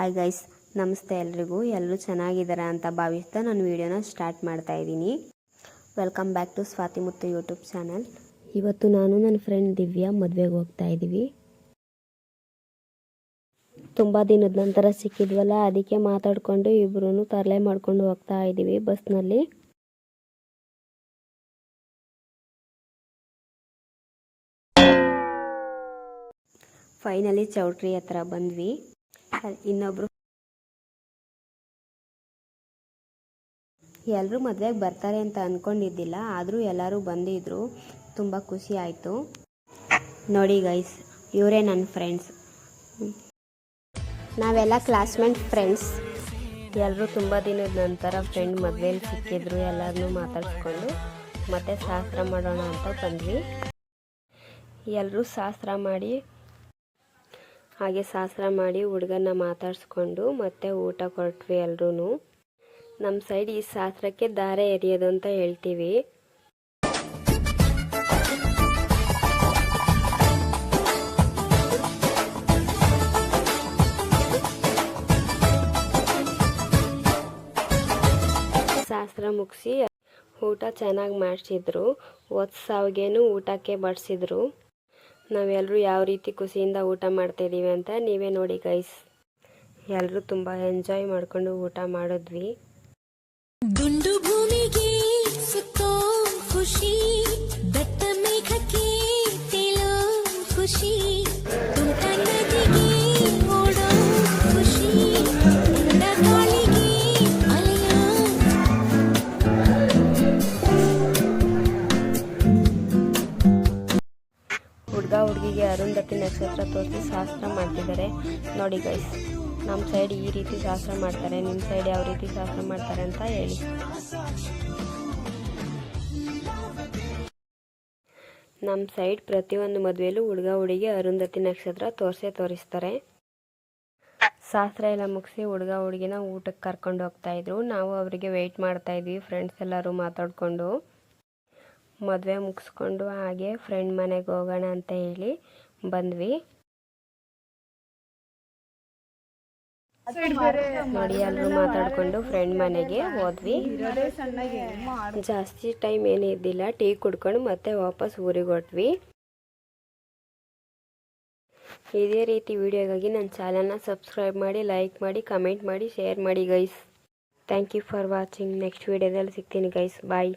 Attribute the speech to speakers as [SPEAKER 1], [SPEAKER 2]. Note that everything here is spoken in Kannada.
[SPEAKER 1] ಹಾಯ್ ಗೈಸ್ ನಮಸ್ತೆ ಎಲ್ರಿಗೂ. ಎಲ್ಲರೂ ಚೆನ್ನಾಗಿದ್ದಾರೆ ಅಂತ ಭಾವಿಸ್ತಾ ನಾನು ವಿಡಿಯೋನ ಸ್ಟಾರ್ಟ್ ಮಾಡ್ತಾ ಇದ್ದೀನಿ. Welcome back to Swathi Muthu YouTube channel ಇವತ್ತು ನಾನು ನನ್ನ ಫ್ರೆಂಡ್ ದಿವ್ಯಾ ಮದುವೆಗೆ ಹೋಗ್ತಾ ಇದ್ದೀವಿ. ತುಂಬ ದಿನದ ನಂತರ ಸಿಕ್ಕಿದ್ವಲ್ಲ, ಅದಕ್ಕೆ ಮಾತಾಡಿಕೊಂಡು ಇಬ್ಬರೂ ತರಲೆ ಮಾಡ್ಕೊಂಡು ಹೋಗ್ತಾ ಇದ್ದೀವಿ ಬಸ್ನಲ್ಲಿ. ಫೈನಲಿ ಚೌಟ್ರಿ ಹತ್ರ ಬಂದ್ವಿ. ಇನ್ನೊಬ್ರು ಎಲ್ಲರೂ ಮದುವೆಗೆ ಬರ್ತಾರೆ ಅಂತ ಅಂದ್ಕೊಂಡಿದ್ದಿಲ್ಲ ಆದರೂ ಎಲ್ಲರೂ ಬಂದಿದ್ರು. ತುಂಬ ಖುಷಿ ಆಯಿತು. ನೋಡಿ ಗೈಸ್, ಇವರೇ ನನ್ನ ಫ್ರೆಂಡ್ಸ್. ನಾವೆಲ್ಲ ಕ್ಲಾಸ್ಮೇಟ್ ಫ್ರೆಂಡ್ಸ್. ಎಲ್ಲರೂ ತುಂಬ ದಿನದ ನಂತರ ಫ್ರೆಂಡ್ ಮದುವೆಯಲ್ಲಿ ಸಿಕ್ಕಿದ್ರು ಎಲ್ಲರನ್ನೂ ಮಾತಾಡಿಸ್ಕೊಂಡು. ಮತ್ತೆ ಶಾಸ್ತ್ರ ಮಾಡೋಣ ಅಂತ ಬಂದ್ವಿ. ಎಲ್ಲರೂ ಶಾಸ್ತ್ರ ಮಾಡಿ ಹಾಗೆ ಶಾಸ್ತ್ರ ಮಾಡಿ ಹುಡುಗನ ಮಾತಾಡಿಸ್ಕೊಂಡು ಮತ್ತೆ ಊಟ ಕೊಟ್ವಿ ಎಲ್ರೂ ನಮ್ಮ ಸೈಡ್ ಈ ಶಾಸ್ತ್ರಕ್ಕೆ ದಾರೆ ಎರಿಯೋದು ಅಂತ ಹೇಳ್ತೀವಿ. ಶಾಸ್ತ್ರ ಮುಗಿಸಿ ಊಟ ಚೆನ್ನಾಗಿ ಮಾಡಿಸಿದ್ರು. ಒತ್ತು ಊಟಕ್ಕೆ ಬಡಿಸಿದ್ರು. ನಾವೆಲ್ಲರೂ ಯಾವ ರೀತಿ ಖುಷಿಯಿಂದ ಊಟ ಮಾಡ್ತಾಯಿದ್ದೀವಿ ಅಂತ ನೀವೇ ನೋಡಿ ಗೈಸ್ ಎಲ್ಲರೂ ತುಂಬ ಎಂಜಾಯ್ ಮಾಡಿಕೊಂಡು ಊಟ ಮಾಡಿದ್ವಿ.
[SPEAKER 2] ಗುಂಡು ಭೂಮಿಗೆ ಸುತ್ತೋ ಖುಷಿ.
[SPEAKER 1] ಅರುಂಧತಿ ನಕ್ಷತ್ರ ತೋರಿಸಿ ಶಾಸ್ತ್ರ ಮಾಡ್ತಿದ್ದಾರೆ. ನೋಡಿ ಗೈಸ್ ನಮ್ಮ ಸೈಡ್ ಈ ರೀತಿ ಶಾಸ್ತ್ರ ಮಾಡ್ತಾರೆ ನಿಮ್ಮ ಸೈಡ್ ಯಾವ ರೀತಿ ಶಾಸ್ತ್ರ ಮಾಡ್ತಾರೆ ಅಂತ ಹೇಳಿ. ನಮ್ಮ ಸೈಡ್ ಪ್ರತಿಯೊಂದು ಮದುವೆಯಲ್ಲೂ ಹುಡುಗ ಹುಡುಗಿ ಅರುಂಧತಿ ನಕ್ಷತ್ರ ತೋರಿಸೇ ತೋರಿಸ್ತಾರೆ. ಶಾಸ್ತ್ರ ಎಲ್ಲ ಮುಗಿಸಿ ಹುಡುಗ ಹುಡುಗಿನ ಊಟಕ್ಕೆ ಕರ್ಕೊಂಡು ಹೋಗ್ತಾ ಇದ್ರು. ನಾವು ಅವರಿಗೆ ವೆಯ್ಟ್ ಮಾಡ್ತಾ ಇದ್ವಿ ಫ್ರೆಂಡ್ಸ್ ಎಲ್ಲರೂ ಮಾತಾಡಿಕೊಂಡು. ಮದುವೆ ಮುಗಿಸ್ಕೊಂಡು ಹಾಗೆ ಫ್ರೆಂಡ್ ಮನೆಗೆ ಹೋಗೋಣ ಅಂತ ಹೇಳಿ ಬಂದ್ವಿ. ನೋಡಿ ಎಲ್ಲರೂ ಮಾತಾಡ್ಕೊಂಡು ಫ್ರೆಂಡ್ ಮನೆಗೆ ಹೋದ್ವಿ. ಜಾಸ್ತಿ ಟೈಮ್ ಏನೂ ಇದ್ದಿಲ್ಲ ಟೀ ಕುಡ್ಕೊಂಡು ಮತ್ತೆ ವಾಪಸ್ ಊರಿಗೆ ಹೊಟ್ವಿ. ಇದೇ ರೀತಿ ವಿಡಿಯೋಗಾಗಿ ನನ್ನ ಚಾನಲ್ನ ಸಬ್ಸ್ಕ್ರೈಬ್ ಮಾಡಿ ಲೈಕ್ ಮಾಡಿ ಕಮೆಂಟ್ ಮಾಡಿ ಶೇರ್ ಮಾಡಿ guys thank you for watching next ವಿಡಿಯೋದಲ್ಲಿ ಸಿಗ್ತೀನಿ ಗೈಸ್ ಬಾಯ್